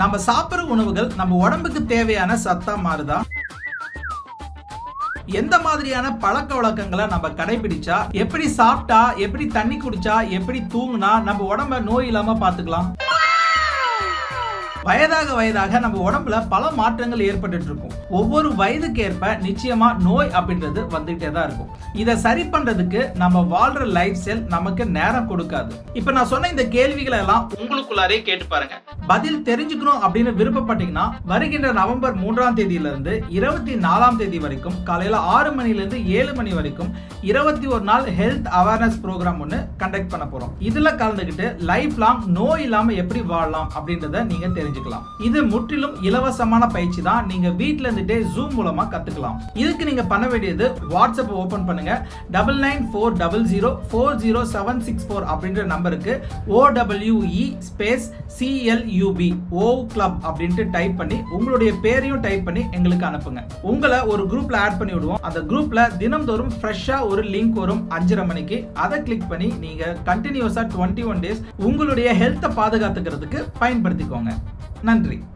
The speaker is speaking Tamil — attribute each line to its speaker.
Speaker 1: நம்ம சாப்பிட்ற உணவுகள் நம்ம உடம்புக்கு தேவையான சத்தா மாறுதா? எந்த மாதிரியான பழக்க வழக்கங்களை நம்ம கடைபிடிச்சா எப்படி சாப்பிட்டா எப்படி தண்ணி குடிச்சா எப்படி தூங்குனா நம்ம உடம்ப நோய் இல்லாம பாத்துக்கலாம் வயதாக வயதாக நம்ம உடம்புல பல மாற்றங்கள் ஏற்பட்டுட்டு இருக்கும் ஒவ்வொரு வயதுக்கு ஏற்ப நிச்சயமா நோய் அப்படின்றது வந்துகிட்டே தான் இருக்கும். இதை சரி பண்றதுக்கு நம்ம வாழ்ற லைஃப் ஸ்டைல் நமக்கு நேரம் கொடுக்காது. இப்ப நான் சொன்ன இந்த கேள்விகளை எல்லாம் உங்களுக்குள்ளாரே கேட்டு பாருங்க. பதில் தெரிஞ்சுக்கணும் அப்படின்னு விருப்பப்பட்டீங்கன்னா வருகின்ற நவம்பர் மூன்றாம் தேதியிலிருந்து இருபத்தி நாலாம் தேதி வரைக்கும் காலையில ஆறு மணில இருந்து ஏழு மணி வரைக்கும் இருபத்தி ஒரு நாள் ஹெல்த் அவேர்னஸ் ப்ரோக்ராம் ஒன்று கண்டக்ட் பண்ண போறோம். இதுல கலந்துக்கிட்டு லைஃப் லாங் நோய் இல்லாம எப்படி வாழலாம் அப்படின்றத நீங்க தெரிஞ்சுக்கலாம். இது முற்றிலும் இலவசமான பயிற்சி தான். நீங்க வீட்ல இருந்துட்டே ஜூம் மூலமா கத்துக்கலாம். இதுக்கு நீங்க பண்ண வேண்டியது வாட்ஸ்அப் ஓப்பன் பண்ணுங்க. Double nine four double zero four zero seven six four அப்படின்ற நம்பருக்கு OWE space UP O club அப்படின்ட்டு டைப் பண்ணி உங்களுடைய பேரையும் டைப் பண்ணி எங்களுக்கு அனுப்புங்க. உங்களை ஒரு குரூப்ல ஆட் பண்ணி விடுவோம். அந்த குரூப்ல தினம்தோறும் ஃப்ரெஷ்ஷா ஒரு லிங்க் வரும் அஞ்சரை மணிக்கு. அதை கிளிக் பண்ணி நீங்க கண்டினியூஸா டுவெண்ட்டி ஒன் டேஸ் உங்களுடைய ஹெல்த்தை பாதுகாத்துக்கிறதுக்கு பயன்படுத்திக்கோங்க. நன்றி.